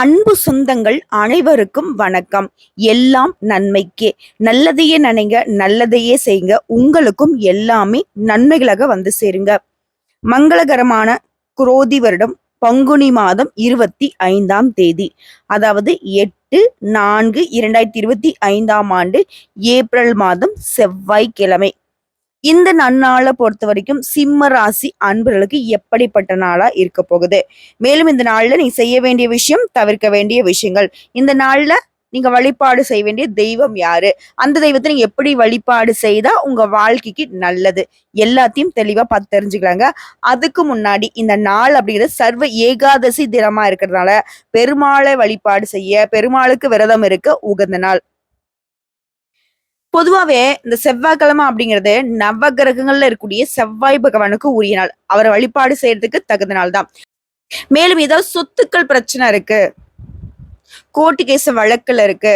அன்பு சொந்தங்கள் அனைவருக்கும் வணக்கம். எல்லாம் நன்மைக்கே. நல்லதையே நினைங்க நல்லதையே செய்யுங்க. உங்களுக்கும் எல்லாமே நன்மைகளாக வந்து சேருங்க. மங்களகரமான குரோதி வருடம் பங்குனி மாதம் இருபத்தி ஐந்தாம் தேதி. அதாவது எட்டு நான்கு இரண்டாயிரத்தி இருபத்தி ஐந்தாம் ஆண்டு ஏப்ரல் மாதம் செவ்வாய்க்கிழமை. இந்த நன்னாளை பொறுத்த வரைக்கும் சிம்ம ராசி அன்பர்களுக்கு எப்படிப்பட்ட நாளா இருக்க போகுது? மேலும் இந்த நாள்ல நீ செய்ய வேண்டிய விஷயம் தவிர்க்க வேண்டிய விஷயங்கள். இந்த நாள்ல நீங்க வழிபாடு செய்ய வேண்டிய தெய்வம் யாரு? அந்த தெய்வத்தை நீங்க எப்படி வழிபாடு செய்தா உங்க வாழ்க்கைக்கு நல்லது? எல்லாத்தையும் தெளிவா பார்த்து தெரிஞ்சுக்கலாங்க. அதுக்கு முன்னாடி இந்த நாள் அப்படிங்கிறது சர்வ ஏகாதசி தினமா இருக்கிறதுனால பெருமாளை வழிபாடு செய்ய பெருமாளுக்கு விரதம் இருக்க உகந்த நாள். பொதுவாவே இந்த செவ்வாய்க்கிழமை அப்படிங்கிறது நவ கிரகங்கள்ல இருக்கக்கூடிய செவ்வாய் பகவானுக்கு உரிய நாள். அவரை வழிபாடு செய்யறதுக்கு தகுந்த நாள் தான். மேலும் ஏதாவது சொத்துக்கள் பிரச்சனை இருக்கு. கோர்ட்டு கேஸ் வழக்குல இருக்கு.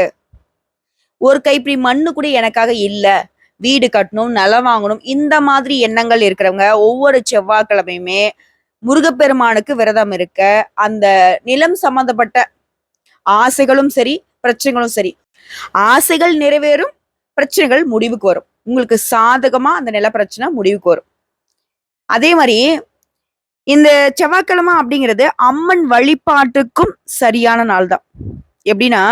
ஒரு கைப்பிடி மண்ணு கூட எனக்காக இல்லை. வீடு கட்டணும் நிலம் வாங்கணும் இந்த மாதிரி எண்ணங்கள் இருக்கிறவங்க ஒவ்வொரு செவ்வாய்க்கிழமையுமே முருகப்பெருமானுக்கு விரதம் இருக்க அந்த நிலம் சம்பந்தப்பட்ட ஆசைகளும் சரி பிரச்சனைகளும் சரி. ஆசைகள் நிறைவேறும். பிரச்சனைகள் முடிவுக்கு வரும். உங்களுக்கு சாதகமா அந்த நில பிரச்சனை முடிவுக்கு வரும். அதே மாதிரி இந்த செவ்வாய்க்கிழமை அப்படிங்கிறது அம்மன் வழிபாட்டுக்கும் சரியான நாள் தான் எப்படின்னா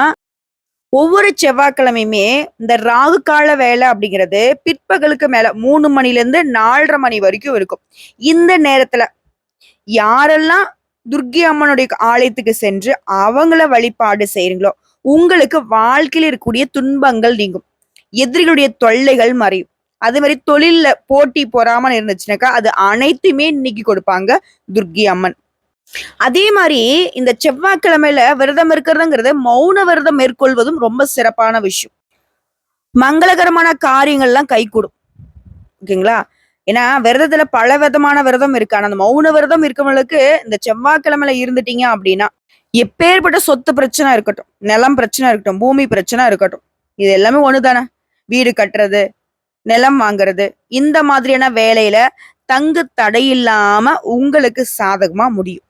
ஒவ்வொரு செவ்வாய்க்கிழமையுமே இந்த ராகு கால வேலை அப்படிங்கிறது பிற்பகலுக்கு மேல மூணு மணில இருந்து நாலரை மணி வரைக்கும் இருக்கும். இந்த நேரத்துல யாரெல்லாம் துர்கி அம்மனுடைய ஆலயத்துக்கு சென்று அவங்கள வழிபாடு செய்யறீங்களோ உங்களுக்கு வாழ்க்கையில இருக்கக்கூடிய துன்பங்கள் நீங்கும். எதிரிகளுடைய தொல்லைகள் மறையும் அதே மாதிரி தொழில்ல போட்டி பொறாமல் இருந்துச்சுனாக்கா அது அனைத்துமே நீக்கி கொடுப்பாங்க துர்க்கி அம்மன். அதே மாதிரி இந்த செவ்வாய்க்கிழமையில விரதம் இருக்கிறதுங்கிறது மௌன விரதம் மேற்கொள்வதும் ரொம்ப சிறப்பான விஷயம். மங்களகரமான காரியங்கள்லாம் கைகூடும் ஓகேங்களா? ஏன்னா விரதத்துல பல விதமான விரதம் இருக்கு. ஆனா அந்த மௌன விரதம் இருக்கவங்களுக்கு இந்த செவ்வாய்க்கிழமையில இருந்துட்டீங்க அப்படின்னா எப்பேற்பட்ட சொத்து பிரச்சனை இருக்கட்டும் நிலம் பிரச்சனை இருக்கட்டும் பூமி பிரச்சனை இருக்கட்டும் இது எல்லாமே ஒண்ணுதானே? வீடு கட்டுறது நிலம் வாங்குறது இந்த மாதிரியான வேலையில தங்கு தடையில்லாம உங்களுக்கு சாதகமா முடியும்.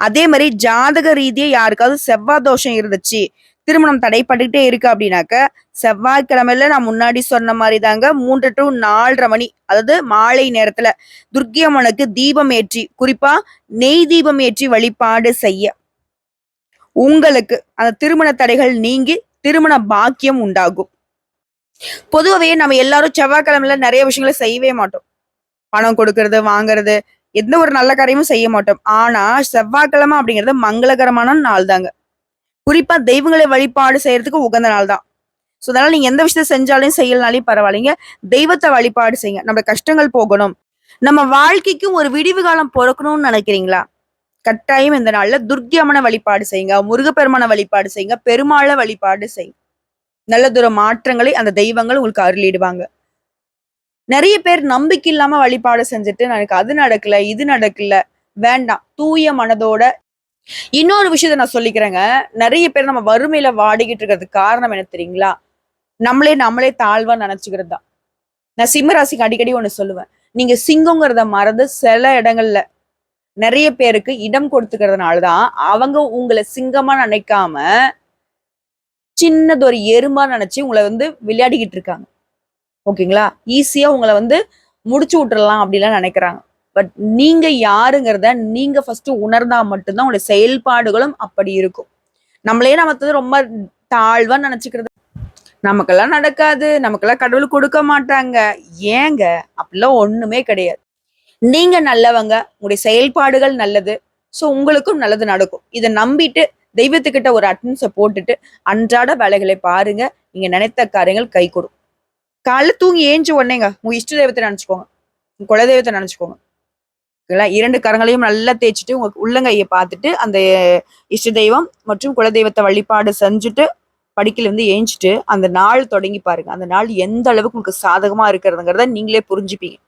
அதே மாதிரி ஜாதக ரீதியா யாருக்காவது செவ்வாய் தோஷம் இருந்துச்சு திருமணம் தடைப்பட்டுக்கிட்டே இருக்கு அப்படின்னாக்க செவ்வாய்க்கிழமையில நான் முன்னாடி சொன்ன மாதிரி தாங்க மூன்று டு நாலரை மணி அதாவது மாலை நேரத்துல துர்க்கி அம்மனுக்கு தீபம் ஏற்றி குறிப்பா நெய் தீபம் ஏற்றி வழிபாடு செய்ய. உங்களுக்கு அந்த திருமண தடைகள் நீங்கி திருமண பாக்கியம் உண்டாகும். பொதுவாகவே நம்ம எல்லாரும் செவ்வாய்க்கிழமையில நிறைய விஷயங்களை செய்யவே மாட்டோம். பணம் கொடுக்கறது வாங்குறது எந்த ஒரு நல்ல காரியமும் செய்ய மாட்டோம். ஆனா செவ்வாய்க்கிழமை அப்படிங்கிறது மங்களகரமான நாள் தாங்க. குறிப்பா தெய்வங்களை வழிபாடு செய்யறதுக்கு உகந்த நாள் தான். ஸோ அதனால நீங்க எந்த விஷயத்த செஞ்சாலும் செய்யலனாலையும் பரவாயில்லைங்க. தெய்வத்தை வழிபாடு செய்யுங்க. நம்ம கஷ்டங்கள் போகணும். நம்ம வாழ்க்கைக்கும் ஒரு விடிவு காலம் பிறக்கணும்னு நினைக்கிறீங்களா? கட்டாயம் இந்த நாள்ல துர்க்கியம்மனை வழிபாடு செய்யுங்க முருகப்பெருமான வழிபாடு செய்யுங்க பெருமாளை வழிபாடு செய்யுங்க. நல்ல மாற்றங்களை அந்த தெய்வங்கள் உங்களுக்கு அருளிடுவாங்க. நிறைய பேர் நம்பிக்கை இல்லாம வழிபாடு செஞ்சுட்டு எனக்கு அது நடக்கல இது நடக்கல வேண்டாம் தூய மனதோட. இன்னொரு விஷயத்த நான் சொல்லிக்கிறேங்க. நிறைய பேர் நம்ம வறுமையில வாடிக்கிட்டு இருக்கிறதுக்கு காரணம் என்ன தெரியுங்களா? நம்மளே நம்மளே தாழ்வா நினைச்சுக்கிறது தான். நான் சிம்மராசிக்கு அடிக்கடி ஒண்ணு சொல்லுவேன். நீங்க சிங்கங்கிறத மறந்து சில இடங்கள்ல நிறைய பேருக்கு இடம் கொடுத்துக்கிறதுனாலதான் அவங்க உங்களை சிங்கமா நினைக்காம சின்னது ஒரு எறும்பா நினைச்சு உங்களை வந்து விளையாடிக்கிட்டு இருக்காங்க. ஓகேங்களா? ஈஸியா உங்களை வந்து முடிச்சு விட்டுறலாம் அப்படிலாம் நினைக்கிறாங்க. பட் நீங்க யாருங்கிறத நீங்க ஃபர்ஸ்ட் உணர்ந்தா மட்டும்தான் உங்களுடைய செயல்பாடுகளும் அப்படி இருக்கும். நம்மளே நம்ம வந்து ரொம்ப தாழ்வா நினைச்சுக்கிறது. நமக்கெல்லாம் நடக்காது. நமக்கெல்லாம் கடவுள் கொடுக்க மாட்டாங்க. ஏங்க? அப்படிலாம் ஒண்ணுமே கிடையாது. நீங்க நல்லவங்க. உங்களுடைய செயல்பாடுகள் நல்லது. ஸோ உங்களுக்கும் நல்லது நடக்கும். இதை நம்பிட்டு தெய்வத்துக்கிட்ட ஒரு அட்டன்ஸை போட்டுட்டு அன்றாட வேலைகளை பாருங்க. நீங்க நினைத்த காரியங்கள் கை கொடும். காலைல தூங்கி ஏஞ்சி உடனேங்க உங்க இஷ்ட தெய்வத்தை நினைச்சுக்கோங்க. உங்க குல தெய்வத்தை நினைச்சுக்கோங்க. ஓகேங்களா? இரண்டு கரங்களையும் நல்லா தேய்ச்சிட்டு உங்க உள்ளங்கையை பார்த்துட்டு அந்த இஷ்ட தெய்வம் மற்றும் குல தெய்வத்தை வழிபாடு செஞ்சுட்டு படிக்கல இருந்து ஏஞ்சிட்டு அந்த நாள் தொடங்கி பாருங்க. அந்த நாள் எந்த அளவுக்கு உங்களுக்கு சாதகமா இருக்கிறதுங்கிறத நீங்களே புரிஞ்சுப்பீங்க.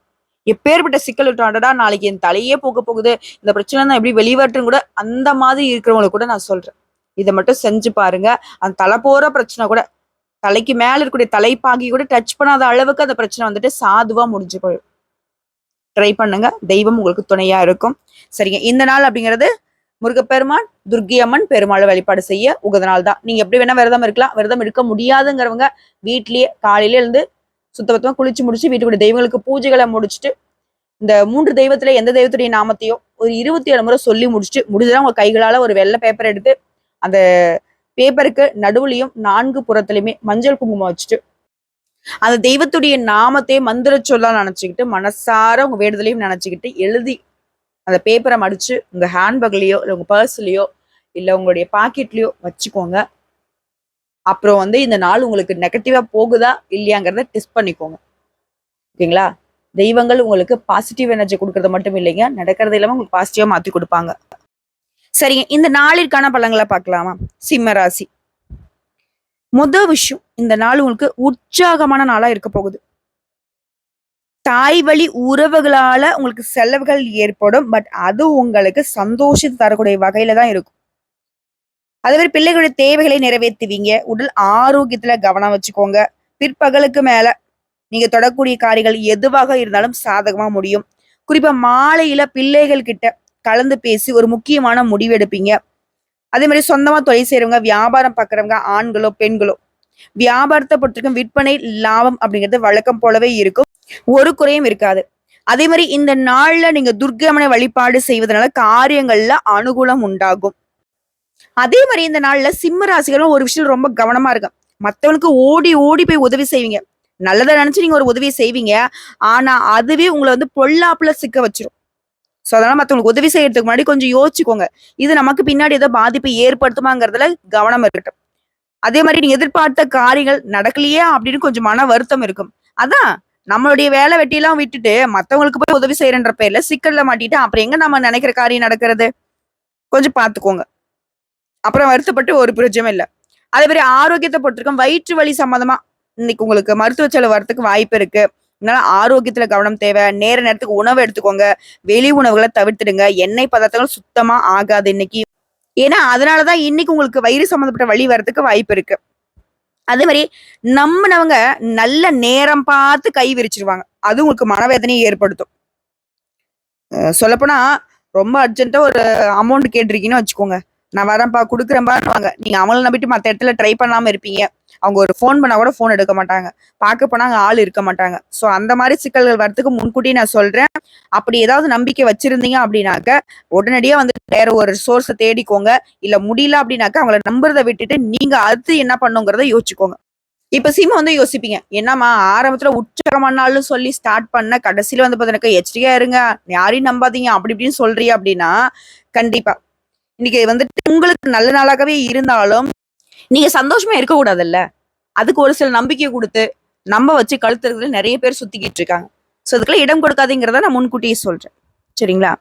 எப்பேற்பட்ட சிக்கல் விட்டாண்டா நாளைக்கு என் தலையே போக போகுது. இந்த பிரச்சனை தான் எப்படி வெளிவற்றுன்னு கூட அந்த மாதிரி இருக்கிறவங்களுக்கு கூட நான் சொல்றேன். இதை மட்டும் செஞ்சு பாருங்க. அந்த தலை போற பிரச்சனை கூட தலைக்கு மேல இருக்கக்கூடிய தலைப்பாகி கூட டச் பண்ணாத அளவுக்கு அந்த பிரச்சனை வந்துட்டு சாதுவா முடிஞ்சு போயிடும். ட்ரை பண்ணுங்க. தெய்வம் உங்களுக்கு துணையா இருக்கும். சரிங்க. இந்த நாள் அப்படிங்கிறது முருகப்பெருமான் துர்க்கி அம்மன் பெருமாளை வழிபாடு செய்ய உகந்த நாள் தான். நீங்க எப்படி வேணா விரதம் இருக்கலாம். விரதம் இருக்க முடியாதுங்கிறவங்க வீட்லயே காலையில இருந்து சுத்தபத்தமாக குளிச்சு முடிச்சு வீட்டுக்குள்ள தெய்வங்களுக்கு பூஜைகளை முடிச்சுட்டு இந்த மூன்று தெய்வத்துல எந்த தெய்வத்துடைய நாமத்தையும் ஒரு இருபத்தி ஏழு முறை சொல்லி முடிச்சுட்டு முடிஞ்சதா உங்க கைகளால ஒரு வெள்ளை பேப்பர் எடுத்து அந்த பேப்பருக்கு நடுவுலையும் நான்கு புறத்துலையுமே மஞ்சள் குங்குமம் வச்சுட்டு அந்த தெய்வத்துடைய நாமத்தை மந்திர சொல்லா நினைச்சுக்கிட்டு மனசார உங்க வேண்டுதலையும் நினைச்சுக்கிட்டு எழுதி அந்த பேப்பரை மடிச்சு உங்க ஹேண்ட்பேக்லயோ இல்லை உங்க பர்ஸ்லயோ இல்லை உங்களுடைய பாக்கெட்லயோ வச்சுக்கோங்க. அப்புறம் வந்து இந்த நாள் உங்களுக்கு நெகட்டிவா போகுதா இல்லையாங்கிறத டெஸ்ட் பண்ணிக்கோங்க. ஓகேங்களா? தெய்வங்கள் உங்களுக்கு பாசிட்டிவ் எனர்ஜி கொடுக்கறது மட்டும் இல்லைங்க. நடக்கிறது இல்லாம உங்களுக்கு பாசிட்டிவா மாத்தி கொடுப்பாங்க. சரிங்க. இந்த நாளிற்கான பழங்களை பார்க்கலாமா? சிம்ம ராசி. முதல் விஷயம் இந்த நாள் உங்களுக்கு உற்சாகமான நாளா இருக்க போகுது. தாய் வழி உறவுகளால உங்களுக்கு செலவுகள் ஏற்படும் பட் அது உங்களுக்கு சந்தோஷத்தை தரக்கூடிய வகையில தான் இருக்கும். அதே மாதிரி பிள்ளைகளுடைய தேவைகளை நிறைவேற்றுவீங்க. உடல் ஆரோக்கியத்துல கவனம் வச்சுக்கோங்க. பிற்பகலுக்கு மேல நீங்க தொடக்கூடிய காரியங்கள் எதுவாக இருந்தாலும் சாதகமா முடியும். குறிப்பா மாலையில பிள்ளைகள் கிட்ட கலந்து பேசி ஒரு முக்கியமான முடிவு எடுப்பீங்க. அதே மாதிரி சொந்தமா தொழில் செய்யறவங்க வியாபாரம் பார்க்குறவங்க ஆண்களோ பெண்களோ வியாபாரத்தை பொறுத்திருக்கும் விற்பனை லாபம் அப்படிங்கிறது வழக்கம் போலவே இருக்கும். ஒரு குறையும் இருக்காது. அதே மாதிரி இந்த நாள்ல நீங்க துர்க்கமனை வழிபாடு செய்வதனால காரியங்கள்ல அனுகூலம் உண்டாகும். அதே மாதிரி இந்த நாள்ல சிம்ம ராசிகளும் ஒரு விஷயம் ரொம்ப கவனமா இருக்கும் மத்தவனுக்கு ஓடி ஓடி போய் உதவி செய்வீங்க. நல்லதை நினைச்சு நீங்க ஒரு உதவி செய்வீங்க. ஆனா அதுவே உங்களை வந்து பொல்லாப்புல சிக்க வச்சிரும். சோ அதனால மத்தவங்களுக்கு உதவி செய்யறதுக்கு முன்னாடி கொஞ்சம் யோசிச்சுக்கோங்க. இது நமக்கு பின்னாடி ஏதோ பாதிப்பை ஏற்படுத்துமாங்கிறதுல கவனம் இருக்கட்டும். அதே மாதிரி நீங்க எதிர்பார்த்த காரியங்கள் நடக்கலையே அப்படின்னு கொஞ்சம் மன வருத்தம் இருக்கும். அதான் நம்மளுடைய வேலை வெட்டியெல்லாம் விட்டுட்டு மத்தவங்களுக்கு போய் உதவி செய்யறன்ற பேர்ல சிக்கல்ல மாட்டிட்டு அப்புறம் எங்க நம்ம நினைக்கிற காரியம் நடக்கிறது? கொஞ்சம் பாத்துக்கோங்க அப்புறம் வருத்தப்பட்டு ஒரு பிரச்சனை இல்லை. அதே மாதிரி ஆரோக்கியத்தை பொறுத்திருக்கும் வயிற்று வலி சம்மந்தமா இன்னைக்கு உங்களுக்கு மருத்துவ செலவு வரத்துக்கு வாய்ப்பு இருக்கு. அதனால ஆரோக்கியத்துல கவனம் தேவை. நேர நேரத்துக்கு உணவு எடுத்துக்கோங்க. வெளி உணவுகளை தவிர்த்துடுங்க. எண்ணெய் பதார்த்தங்கள் சுத்தமா ஆகாது இன்னைக்கு. ஏன்னா அதனாலதான் இன்னைக்கு உங்களுக்கு வயிறு சம்மந்தப்பட்ட வழி வரதுக்கு வாய்ப்பு இருக்கு. அதே மாதிரி நம்மனவங்க நல்ல நேரம் பார்த்து கை விரிச்சிருவாங்க. அது உங்களுக்கு மனவேதனையை ஏற்படுத்தும். சொல்லப்போனா ரொம்ப அர்ஜென்ட்டா ஒரு அமௌண்ட் கேட்டிருக்கீங்கன்னு வச்சுக்கோங்க. நான் வரேன்ப்பா கொடுக்குறேன்பான்னு நீங்க அவங்கள நம்பிட்டு மற்ற இடத்துல ட்ரை பண்ணாம இருப்பீங்க. அவங்க ஒரு ஃபோன் பண்ணா கூட ஃபோன் எடுக்க மாட்டாங்க. பார்க்க போனா அங்கே ஆள் இருக்க மாட்டாங்க. ஸோ அந்த மாதிரி சிக்கல்கள் வரதுக்கு முன்கூட்டியே நான் சொல்றேன். அப்படி ஏதாவது நம்பிக்கை வச்சிருந்தீங்க அப்படின்னாக்க உடனடியாக வந்து வேற ஒரு சோர்ஸை தேடிக்கோங்க. இல்ல முடியல அப்படின்னாக்க அவங்கள நம்புறதை விட்டுட்டு நீங்க அடுத்து என்ன பண்ணுங்கிறத யோசிச்சுக்கோங்க. இப்ப சீமா வந்து யோசிப்பீங்க. என்னம்மா ஆரம்பத்துல உற்சாகமானாலும் சொல்லி ஸ்டார்ட் பண்ண கடைசியில வந்து பார்த்தீங்கன்னா எச்சரிக்கையா இருங்க. யாரையும் நம்பாதீங்க. அப்படி இப்படின்னு சொல்றிய அப்படின்னா கண்டிப்பா. இன்னைக்கு வந்துட்டு உங்களுக்கு நல்ல நாளாகவே இருந்தாலும் நீங்க சந்தோஷமா இருக்க கூடாதுல்ல அதுக்கு ஒரு சில நம்பிக்கை கொடுத்து நம்ப வச்சு கழுத்துறதுல நிறைய பேர் சுத்திக்கிட்டு இருக்காங்க. ஸோ அதுக்கெல்லாம் இடம் கொடுக்காதீங்கிறத நான் முன்கூட்டியே சொல்றேன். சரிங்களா?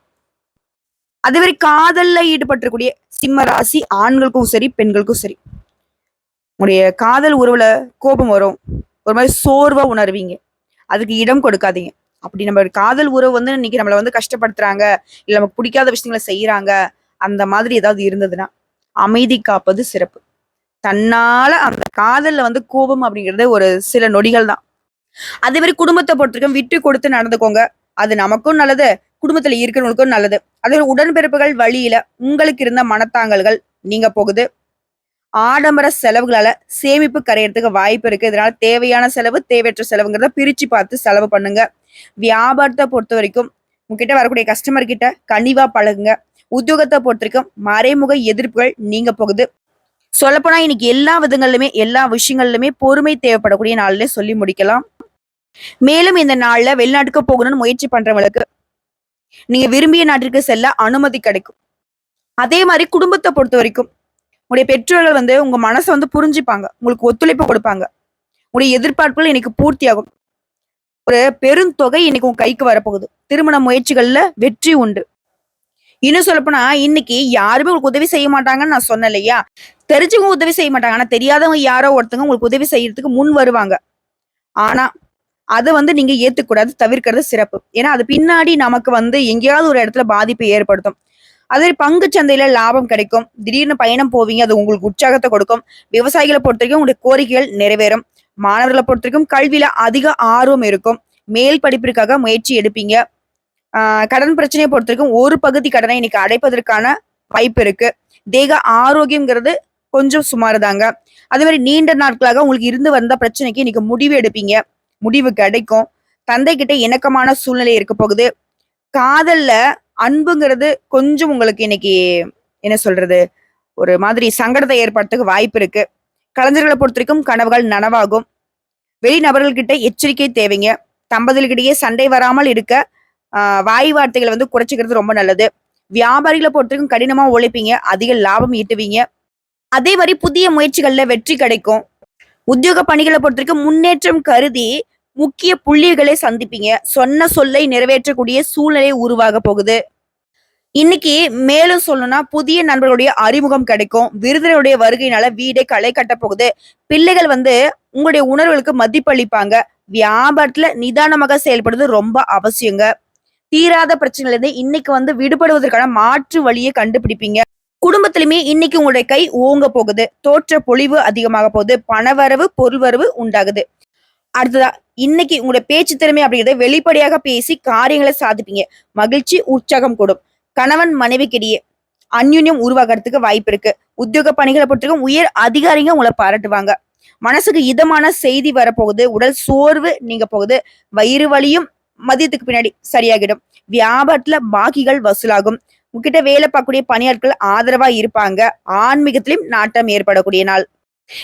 அதே மாதிரி காதல்ல ஈடுபட்டிருக்கூடிய சிம்ம ராசி ஆண்களுக்கும் சரி பெண்களுக்கும் சரி. உங்களுடைய காதல் உறவுல கோபம் வரும். ஒரு மாதிரி சோர்வா உணர்வீங்க. அதுக்கு இடம் கொடுக்காதீங்க. அப்படி நம்ம காதல் உறவு வந்து இன்னைக்கு நம்மளை வந்து கஷ்டப்படுத்துறாங்க. இல்லை நமக்கு பிடிக்காத விஷயங்களை செய்யறாங்க அந்த மாதிரி ஏதாவது இருந்ததுன்னா அமைதி காப்பது சிறப்பு. தன்னால அந்த காதல்ல வந்து கோபம் அப்படிங்கிறது ஒரு சில நொடிகள் தான். அதே மாதிரி குடும்பத்தை பொறுத்திருக்கும் விட்டு கொடுத்து நடந்துக்கோங்க. அது நமக்கும் நல்லது குடும்பத்துல இருக்கிறவங்களுக்கும் நல்லது. அதே மாதிரி உடன்பிறப்புகள் வழியில உங்களுக்கு இருந்த மனத்தாங்கல்கள் நீங்க போகுது. ஆடம்பர செலவுகளால சேமிப்பு கரையறதுக்கு வாய்ப்பு இருக்கு. இதனால தேவையான செலவு தேவையற்ற செலவுங்கிறத பிரிச்சு பார்த்து செலவு பண்ணுங்க. வியாபாரத்தை பொறுத்த வரைக்கும் உங்ககிட்ட வரக்கூடிய கஸ்டமர் கிட்ட கனிவா பழகுங்க. உத்தியோகத்தை பொறுத்த வரைக்கும் மறைமுக எதிர்ப்புகள் நீங்க போகுது. சொல்லப்போனா இன்னைக்கு எல்லா விதங்கள்லுமே எல்லா விஷயங்கள்லுமே பொறுமை தேவைப்படக்கூடிய நாள்ல சொல்லி முடிக்கலாம். மேலும் இந்த நாள்ல வெளிநாட்டுக்கு போகணும்னு முயற்சி பண்றவங்களுக்கு நீங்க விரும்பிய நாட்டிற்கு செல்ல அனுமதி கிடைக்கும். அதே மாதிரி குடும்பத்தை பொறுத்த வரைக்கும் உங்களுடைய பெற்றோர்கள் வந்து உங்க மனசை வந்து புரிஞ்சுப்பாங்க. உங்களுக்கு ஒத்துழைப்பு கொடுப்பாங்க. உங்களுடைய எதிர்பார்ப்புகள் இன்னைக்கு பூர்த்தியாகும். ஒரு பெருந்தொகை இன்னைக்கு உங்க கைக்கு வரப்போகுது. திருமண முயற்சிகள்ல வெற்றி உண்டு. இன்னும் சொல்லப்போனா இன்னைக்கு யாருமே உங்களுக்கு உதவி செய்ய மாட்டாங்கன்னு நான் சொன்னேன் இல்லையா? தெரிஞ்சவங்க உதவி செய்ய மாட்டாங்க. ஆனா தெரியாதவங்க யாரோ ஒருத்தவங்க உங்களுக்கு உதவி செய்யறதுக்கு முன் வருவாங்க. ஆனா அதை வந்து நீங்க ஏத்துக்கூடாது தவிர்க்கிறது சிறப்பு. ஏன்னா அது பின்னாடி நமக்கு வந்து எங்கேயாவது ஒரு இடத்துல பாதிப்பை ஏற்படுத்தும். அதே பங்கு சந்தையில லாபம் கிடைக்கும். திடீர்னு பயணம் போவீங்க அது உங்களுக்கு உற்சாகத்தை கொடுக்கும். விவசாயிகளை பொறுத்த வரைக்கும் உங்களுடைய கோரிக்கைகள் நிறைவேறும். மாணவர்களை பொறுத்த வரைக்கும் கல்வியில அதிக ஆர்வம் இருக்கும். மேல் படிப்பிற்காக முயற்சி எடுப்பீங்க. கடன் பிரச்சனையை பொறுத்த வரைக்கும் ஒரு பகுதி கடனை இன்னைக்கு அடைப்பதற்கான வாய்ப்பு இருக்கு. தேக ஆரோக்கியம்ங்கிறது கொஞ்சம் சுமார் தாங்க அதே மாதிரி நீண்ட நாட்களாக உங்களுக்கு இருந்து வந்த பிரச்சனைக்கு இன்னைக்கு முடிவு எடுப்பீங்க. முடிவு கிடைக்கும். தந்தை கிட்ட இணக்கமான சூழ்நிலை இருக்க போகுது. காதல்ல அன்புங்கிறது கொஞ்சம் உங்களுக்கு இன்னைக்கு என்ன சொல்றது ஒரு மாதிரி சங்கடத்தை ஏற்படுறதுக்கு வாய்ப்பு இருக்கு. கலைஞர்களை பொறுத்த வரைக்கும் கனவுகள் நனவாகும். வெளிநபர்கள்கிட்ட எச்சரிக்கை தேவைங்க. தம்பதிகளுக்கிடையே சண்டை வராமல் இருக்க வாய் வார்த்தைகளை வந்து குறைச்சிக்கிறது ரொம்ப நல்லது. வியாபாரிகளை பொறுத்தவரைக்கும் கடினமாக கடினமா உழைப்பீங்க. அதிக லாபம் ஈட்டுவீங்க. அதே மாதிரி புதிய முயற்சிகள்ல வெற்றி கிடைக்கும். உத்தியோக பணிகளை பொறுத்தவரைக்கும் முன்னேற்றம் கருதி முக்கிய புள்ளிகளை சந்திப்பீங்க. சொன்ன சொல்லை நிறைவேற்றக்கூடிய சூழ்நிலை உருவாக போகுது. இன்னைக்கு மேலும் சொல்லணும்னா புதிய நண்பர்களுடைய அறிமுகம் கிடைக்கும். விருதுகளுடைய வருகையினால வீடே களை கட்ட போகுது. பிள்ளைகள் வந்து உங்களுடைய உணர்வுகளுக்கு மதிப்பளிப்பாங்க. வியாபாரத்துல நிதானமாக செயல்படுறது ரொம்ப அவசியங்க. தீராத பிரச்சனையில இருந்து இன்னைக்கு வந்து விடுபடுவதற்கான மாற்று வழியை கண்டுபிடிப்பீங்க. குடும்பத்திலுமே இன்னைக்கு உங்களுடைய கை ஓங்க போகுது. தோற்ற பொழிவு அதிகமாக போகுது. பணவரவு பொருள்வரவு உண்டாகுது. அடுத்ததா இன்னைக்கு உங்களுடைய பேச்சு திறமை அப்படிங்கிறத வெளிப்படையாக பேசி காரியங்களை சாதிப்பீங்க. மகிழ்ச்சி உற்சாகம் கூடும். கணவன் மனைவிக்கிடையே அந்யுன்யம் உருவாகிறதுக்கு வாய்ப்பு இருக்கு. உத்தியோக பணிகளை பொறுத்தவரைக்கும் உயர் அதிகாரிங்க உங்களை பாராட்டுவாங்க. மனசுக்கு இதமான செய்தி வரப்போகுது. உடல் சோர்வு நீங்க போகுது. வயிறு வலியும் மதியத்துக்கு பின்னாடி சரியாகிடும். வியாபாரத்துல பாக்கிகள் வசூலாகும். உங்ககிட்ட வேலை பார்க்கக்கூடிய பணியாட்கள் ஆதரவா இருப்பாங்க. ஆன்மீகத்திலும் நாட்டம் ஏற்படக்கூடிய நாள்.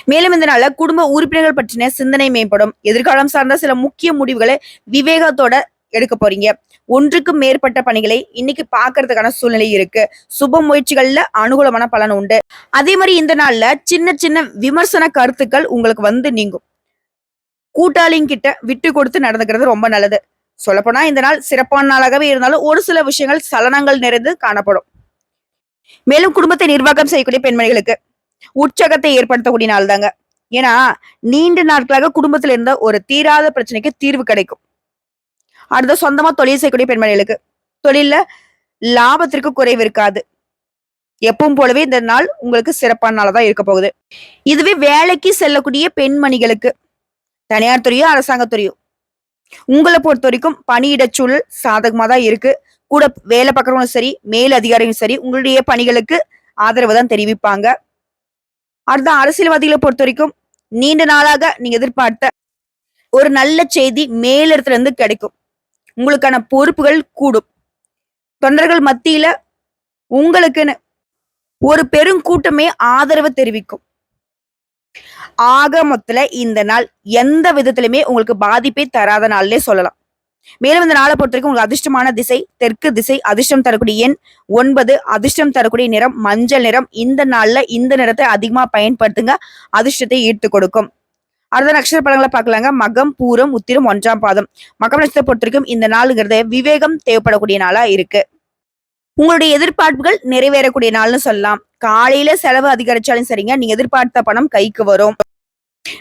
மேலும் இந்த நாள குடும்ப உறுப்பினர்கள் பற்றின சிந்தனை மேம்படும். எதிர்காலம் சார்ந்த சில முக்கிய முடிவுகளை விவேகத்தோட எடுக்க போறீங்க. ஒன்றுக்கும் மேற்பட்ட பணிகளை இன்னைக்கு பாக்குறதுக்கான சூழ்நிலை இருக்கு. சுப முயற்சிகள்ல அனுகூலமான பலன் உண்டு. அதே மாதிரி இந்த நாள்ல சின்ன சின்ன விமர்சன கருத்துக்கள் உங்களுக்கு வந்து நீங்கும். கூட்டாளிங்கிட்ட விட்டு கொடுத்து நடந்துக்கிறது ரொம்ப நல்லது. சொல்லப்போனா இந்த நாள் சிறப்பான நாளாகவே இருந்தாலும் ஒரு சில விஷயங்கள் சலனங்கள் நிறைந்து காணப்படும். மேலும் குடும்பத்தை நிர்வாகம் செய்யக்கூடிய பெண்மணிகளுக்கு உற்சாகத்தை ஏற்படுத்தக்கூடிய நாள் தாங்க. ஏன்னா நீண்ட நாட்களாக குடும்பத்துல இருந்த ஒரு தீராத பிரச்சனைக்கு தீர்வு கிடைக்கும். அடுத்த சொந்தமா தொழில் செய்யக்கூடிய பெண்மணிகளுக்கு தொழில்ல லாபத்திற்கு குறைவு இருக்காது. எப்பவும் போலவே இந்த நாள் உங்களுக்கு சிறப்பான நாளாக தான் இருக்க போகுது. இதுவே வேலைக்கு செல்லக்கூடிய பெண்மணிகளுக்கு தனியார் துறையோ அரசாங்க துறையோ உங்களை பொறுத்த வரைக்கும் பணியிட சூழல் சாதகமா தான் இருக்கு. கூட வேலை பார்க்கறவங்களும் சரி மேல் அதிகாரிகளும் சரி உங்களுடைய பணிகளுக்கு ஆதரவு தான் தெரிவிப்பாங்க. அடுத்த அரசியல்வாதிகளை பொறுத்த வரைக்கும் நீண்ட நாளாக நீங்க எதிர்பார்த்த ஒரு நல்ல செய்தி மேலிடத்துல இருந்து கிடைக்கும். உங்களுக்கான பொறுப்புகள் கூடும். தொண்டர்கள் மத்தியில உங்களுக்குன்னு ஒரு பெருங்கூட்டமே ஆதரவு தெரிவிக்கும். ஆக மொத்தத்துல இந்த நாள் எந்த விதத்திலுமே உங்களுக்கு பாதிப்பே தராத நாள்லே சொல்லலாம். மேலும் இந்த நாளை பொறுத்த வரைக்கும் உங்களுக்கு அதிர்ஷ்டமான திசை தெற்கு திசை அதிர்ஷ்டம் தரக்கூடிய எண் ஒன்பது அதிர்ஷ்டம் தரக்கூடிய நிறம் மஞ்சள் நிறம். இந்த நாள்ல இந்த நிறத்தை அதிகமா பயன்படுத்துங்க. அதிர்ஷ்டத்தை ஈர்த்து கொடுக்கும். அடுத்த நட்சத்திர படங்களை பார்க்கலாங்க. மகம் பூரம் உத்திரம் ஒன்றாம் பாதம். மகம் நட்சத்திரம் பொறுத்த வரைக்கும் இந்த நாளுங்கிறது விவேகம் தேவைப்படக்கூடிய நாளா இருக்கு. உங்களுடைய எதிர்பார்ப்புகள் நிறைவேறக்கூடிய நாள்னு சொல்லலாம். காலையில செலவு அதிகரிச்சாலும் சரிங்க. நீங்க எதிர்பார்த்த பணம் கைக்கு வரும்.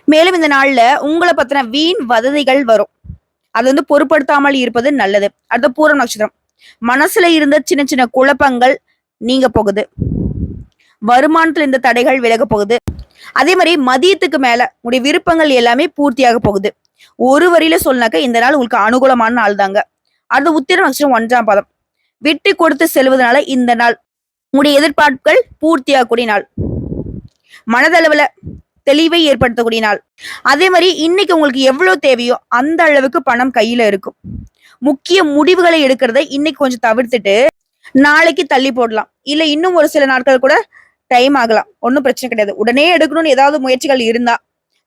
மேலும் இந்த நாள்ல உங்களை பத்தின வீண் வததிகள் வரும். அது வந்து பொருட்படுத்தாமல் இருப்பது நல்லது. அடுத்த பூரம் நட்சத்திரம். மனசுல இருந்த சின்ன சின்ன குழப்பங்கள் நீங்க போகுது. வருமானத்துல இருந்த தடைகள் விலக போகுது. அதே மாதிரி மதியத்துக்கு மேல உங்களுடைய விருப்பங்கள் எல்லாமே பூர்த்தியாக போகுது. ஒரு வரியில சொன்னாக்க இந்த நாள் உங்களுக்கு அனுகூலமான நாள் தாங்க. அடுத்த உத்திர நட்சத்திரம் ஒன்றாம் பாதம். விட்டு கொடுத்து செல்வதனால இந்த நாள் உங்களுடைய எதிர்பார்ப்புகள் பூர்த்தியாகக்கூடிய நாள். மனதளவுல தெளிவை ஏற்படுத்தக்கூடிய நாள். அதே மாதிரி இன்னைக்கு உங்களுக்கு எவ்வளவு தேவையோ அந்த அளவுக்கு பணம் கையில இருக்கும். முக்கிய முடிவுகளை எடுக்கிறத இன்னைக்கு கொஞ்சம் தவிர்த்துட்டு நாளைக்கு தள்ளி போடலாம். இல்ல இன்னும் ஒரு சில நாட்கள் கூட டைம் ஆகலாம். ஒன்றும் பிரச்சனை கிடையாது. உடனே எடுக்கணும்னு ஏதாவது முயற்சிகள் இருந்தா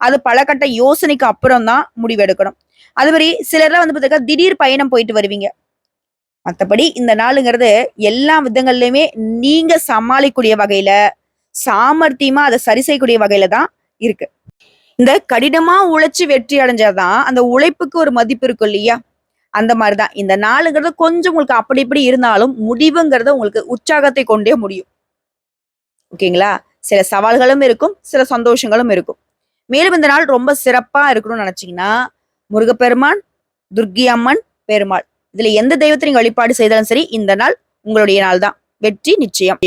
அது பல கட்ட யோசனைக்கு அப்புறம் தான் முடிவு எடுக்கணும். அது மாதிரி சிலர்லாம் வந்து பார்த்தீங்கன்னா திடீர் பயணம் போயிட்டு வருவீங்க. மற்றபடி இந்த நாளுங்கிறது எல்லா விதங்கள்லையுமே நீங்க சமாளிக்கக்கூடிய வகையில சாமர்த்தியமா அதை சரி செய்யக்கூடிய வகையில தான் இருக்கு. இந்த கடினமா உழைச்சு வெற்றி அடைஞ்சாதான் அந்த உழைப்புக்கு ஒரு மதிப்பு இருக்கும் இல்லையா? அந்த மாதிரிதான். இந்த நாளுங்கிறது கொஞ்சம் உங்களுக்கு அப்படி இப்படி இருந்தாலும் முடிவுங்கிறத உங்களுக்கு உற்சாகத்தை கொண்டே முடியும். ஓகேங்களா? சில சவால்களும் இருக்கும் சில சந்தோஷங்களும் இருக்கும். மேலும் இந்த நாள் ரொம்ப சிறப்பா இருக்கணும்னு நினைச்சீங்கன்னா முருகப்பெருமான் துர்க்கி அம்மன் பெருமாள். இதுல எந்த தெய்வத்தை நீங்க வழிபாடு செய்தாலும் சரி இந்த நாள் உங்களுடைய நாள் தான் வெற்றி நிச்சயம்.